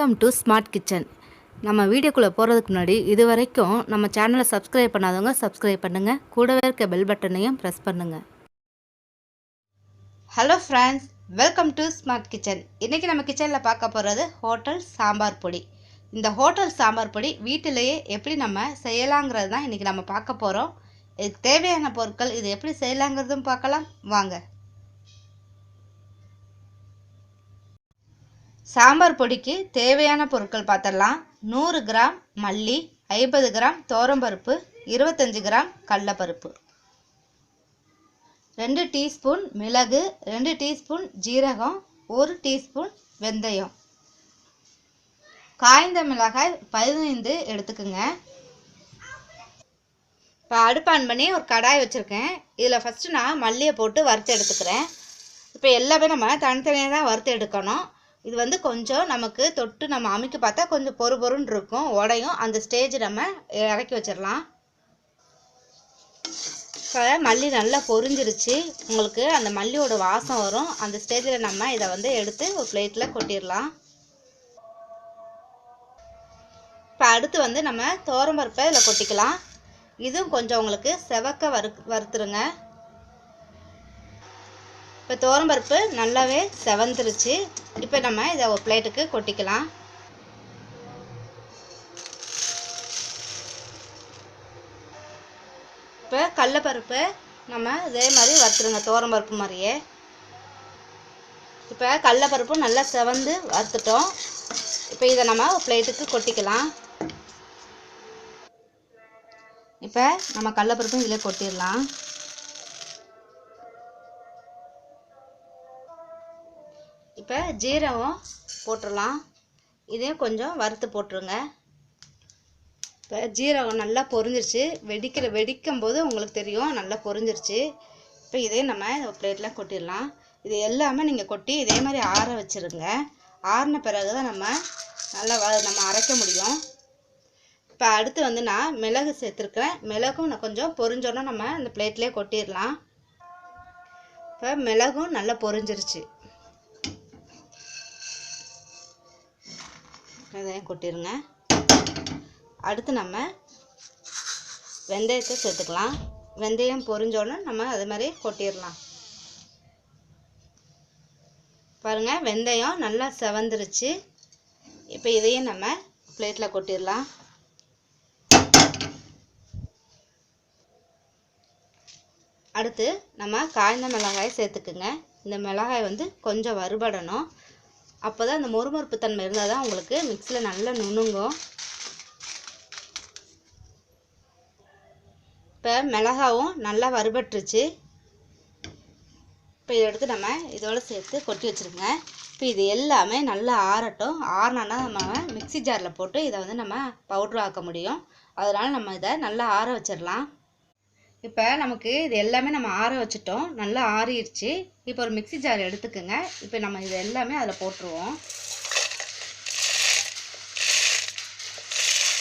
Welcome to smart kitchen நம்ம வீடியோக்குள்ளே போகிறதுக்கு முன்னாடி இது வரைக்கும் நம்ம சேனலை சப்ஸ்கிரைப் பண்ணாதவங்க சப்ஸ்கிரைப் பண்ணுங்கள் கூடவே இருக்க பெல் பட்டனையும் ப்ரெஸ் பண்ணுங்கள் hello friends welcome to smart kitchen இன்றைக்கி நம்ம கிச்சனில் பார்க்க போகிறது ஹோட்டல் சாம்பார் பொடி. இந்த ஹோட்டல் சாம்பார் பொடி வீட்டிலேயே எப்படி நம்ம செய்யலாங்கிறது தான் இன்றைக்கி நம்ம பார்க்க போகிறோம் இதுக்கு தேவையான பொருட்கள் இது எப்படி செய்யலாங்கிறதும் பார்க்கலாம். வாங்க. சாம்பார் பொடிக்கு தேவையான பொருட்கள் பார்த்துடலாம். நூறு கிராம் மல்லி ஐம்பது கிராம் தோரம்பருப்பு இருபத்தஞ்சி கிராம் கடலப்பருப்பு. ரெண்டு டீஸ்பூன் மிளகு ரெண்டு டீஸ்பூன் ஜீரகம் ஒரு டீஸ்பூன் வெந்தயம். காய்ந்த மிளகாய் பதினைந்து எடுத்துக்குங்க. இப்போ அடுப்பு ஆன் பண்ணி ஒரு கடாய் வச்சுருக்கேன். இதில் ஃபஸ்ட்டு நான் மல்லியை போட்டு வறுத்து எடுத்துக்கிறேன். இப்போ எல்லாமே நம்ம தனித்தனியாக தான் வறுத்து எடுக்கணும். இது வந்து கொஞ்சம் நமக்கு தொட்டு நம்ம அமைக்க பார்த்தா கொஞ்சம் பொறு பொருன்னு இருக்கும். உடையும். அந்த ஸ்டேஜ் நம்ம இறக்கி வச்சிடலாம். இப்போ மல்லி நல்லா பொரிஞ்சிருச்சு. உங்களுக்கு அந்த மல்லியோட வாசம் வரும். அந்த ஸ்டேஜில் நம்ம இதை வந்து எடுத்து ஒரு பிளேட்டில் கொட்டிடலாம். இப்போ அடுத்து வந்து நம்ம தோரம்பருப்பை இதில் கொட்டிக்கலாம். இதுவும் கொஞ்சம் உங்களுக்கு செவக்க வறு வறுத்துருங்க. இப்போ தோரம்பருப்பு நல்லாவே செவந்துருச்சு. இப்போ நம்ம இதை ஒரு பிளேட்டுக்கு கொட்டிக்கலாம். இப்போ கடலப்பருப்பு நம்ம இதே மாதிரி வறுத்துருங்க தோரம்பருப்பு மாதிரியே. இப்போ கடலப்பருப்பு நல்லா செவந்து வறுத்துட்டோம். இப்போ இதை நம்ம பிளேட்டுக்கு கொட்டிக்கலாம். இப்போ நம்ம கடலப்பருப்பும் இதில் கொட்டிடலாம். இப்போ ஜீரகம் போட்டுடலாம். இதையும் கொஞ்சம் வறுத்து போட்டுருங்க. இப்போ ஜீரகம் நல்லா பொரிஞ்சிருச்சு. வெடிக்கிற வெடிக்கும் போது உங்களுக்கு தெரியும் நல்லா பொரிஞ்சிருச்சு. இப்போ இதையும் நம்ம பிளேட்டில் கொட்டிடலாம். இது எல்லாமே நீங்கள் கொட்டி இதே மாதிரி ஆற வச்சுருங்க. ஆறின பிறகு தான் நம்ம நல்லா வ நம்ம அரைக்க முடியும். இப்போ அடுத்து வந்து நான் மிளகு சேர்த்துருக்கேன் மிளகும் நான் கொஞ்சம் பொரிஞ்சோன்னா நம்ம அந்த பிளேட்லேயே கொட்டிடலாம். இப்போ மிளகும் நல்லா பொரிஞ்சிருச்சு. வெந்தயம் கொட்டிடுங்க அடுத்து நம்ம வெந்தயத்தை சேர்த்துக்கலாம். வெந்தயம் பொரிஞ்சோடனே நம்ம அது மாதிரி கொட்டிடலாம். பாருங்கள் வெந்தயம் நல்லா செவந்துருச்சு. இப்போ இதையும் நம்ம பிளேட்டில் கொட்டிடலாம். அடுத்து நம்ம காய்ந்த மிளகாயை சேர்த்துக்குங்க. இந்த மிளகாய் வந்து கொஞ்சம் வறுபடணும். அப்போ தான் அந்த மொறுமொறுப்பு தன்மை இருந்தால் தான் உங்களுக்கு மிக்சியில் நல்லா நுணுங்கும். இப்போ மிளகாவும் நல்லா வறுபட்டுருச்சு. இப்போ இதை எடுத்து நம்ம இதோடு சேர்த்து கொட்டி வச்சுருங்க. இப்போ இது எல்லாமே நல்லா ஆறட்டும். ஆறினா நம்ம மிக்சி ஜாரில் போட்டு இதை வந்து நம்ம பவுட்ரு ஆக்க முடியும். அதனால் நம்ம இதை நல்லா ஆற வச்சிடலாம். இப்போ நமக்கு இது எல்லாமே நம்ம ஆற வச்சுட்டோம். நல்லா ஆறிடுச்சு இப்போ ஒரு மிக்சி ஜார் எடுத்துக்கோங்க. இப்போ நம்ம இது எல்லாமே அதில் போட்டுருவோம்.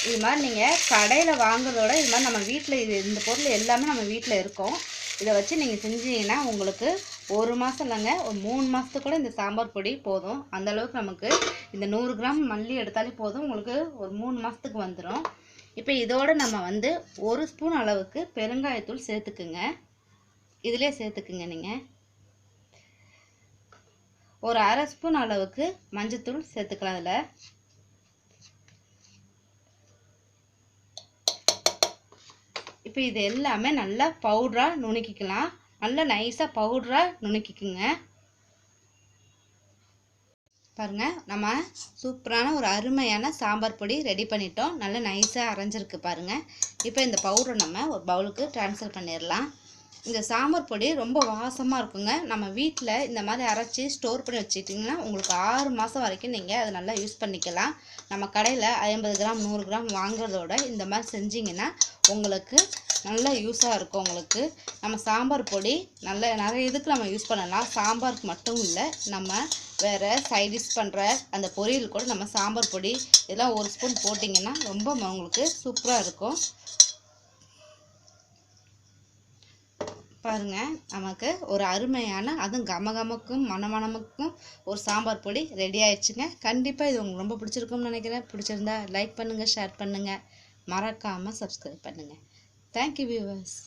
இது மாதிரி நீங்கள் கடையில் வாங்குறதோட இது மாதிரி நம்ம வீட்டில் இது இந்த பொருள் எல்லாமே நம்ம வீட்டில் இருக்கோம். இதை வச்சு நீங்கள் செஞ்சீங்கன்னா உங்களுக்கு ஒரு மாதம் இல்லைங்க ஒரு மூணு மாதத்துக்கு கூட இந்த சாம்பார் பொடி போதும். அந்தளவுக்கு நமக்கு இந்த நூறு கிராம் மல்லி எடுத்தாலே போதும். உங்களுக்கு ஒரு மூணு மாதத்துக்கு வந்துடும் இப்போ இதோடு நம்ம வந்து ஒரு ஸ்பூன் அளவுக்கு பெருங்காயத்தூள் சேர்த்துக்குங்க. இதிலே சேர்த்துக்குங்க நீங்கள் ஒரு அரை ஸ்பூன் அளவுக்கு மஞ்சத்தூள் சேர்த்துக்கலாம் அதில் இப்போ இது எல்லாமே நல்லா பவுட்ராக நுணுக்கிக்கலாம். நல்லா நைஸாக பவுட்ராக நுணுக்கிக்குங்க. பாருங்கள் நம்ம சூப்பரான ஒரு அருமையான சாம்பார் பொடி ரெடி பண்ணிட்டோம். நல்லா நைஸாக அரைஞ்சிருக்கு பாருங்கள் இப்போ இந்த பவுடரை நம்ம ஒரு பவுலுக்கு ட்ரான்ஸ்ஃபர் பண்ணிடலாம். இந்த சாம்பார் பொடி ரொம்ப வாசமாக இருக்குங்க. நம்ம வீட்டில் இந்த மாதிரி அரைச்சி ஸ்டோர் பண்ணி வச்சுட்டிங்கன்னா உங்களுக்கு ஆறு மாதம் வரைக்கும் நீங்கள் அதை நல்லா யூஸ் பண்ணிக்கலாம். நம்ம கடையில் ஐம்பது கிராம் நூறு கிராம் வாங்குறதோட இந்த மாதிரி செஞ்சிங்கன்னா உங்களுக்கு நல்லா யூஸாக இருக்கும் உங்களுக்கு. நம்ம சாம்பார் பொடி நல்ல நிறைய இதுக்கு நம்ம யூஸ் பண்ணலாம். சாம்பாருக்கு மட்டும் இல்லை நம்ம வேறு சைடிஷ் பண்ணுற அந்த பொரியல் கூட நம்ம சாம்பார் பொடி இதெல்லாம் ஒரு ஸ்பூன் போட்டிங்கன்னா ரொம்ப உங்களுக்கு சூப்பராக இருக்கும். பாருங்கள் நமக்கு ஒரு அருமையான அதுவும் கமகமக்கும் மனமனமுக்கும் ஒரு சாம்பார் பொடி ரெடி ஆயிடுச்சுங்க. கண்டிப்பாக இது உங்களுக்கு ரொம்ப பிடிச்சிருக்கும்னு நினைக்கிறேன். பிடிச்சிருந்தா லைக் பண்ணுங்கள் ஷேர் பண்ணுங்கள் மறக்காமல் சப்ஸ்கிரைப் பண்ணுங்கள் தேங்க்யூ வியூவர்ஸ்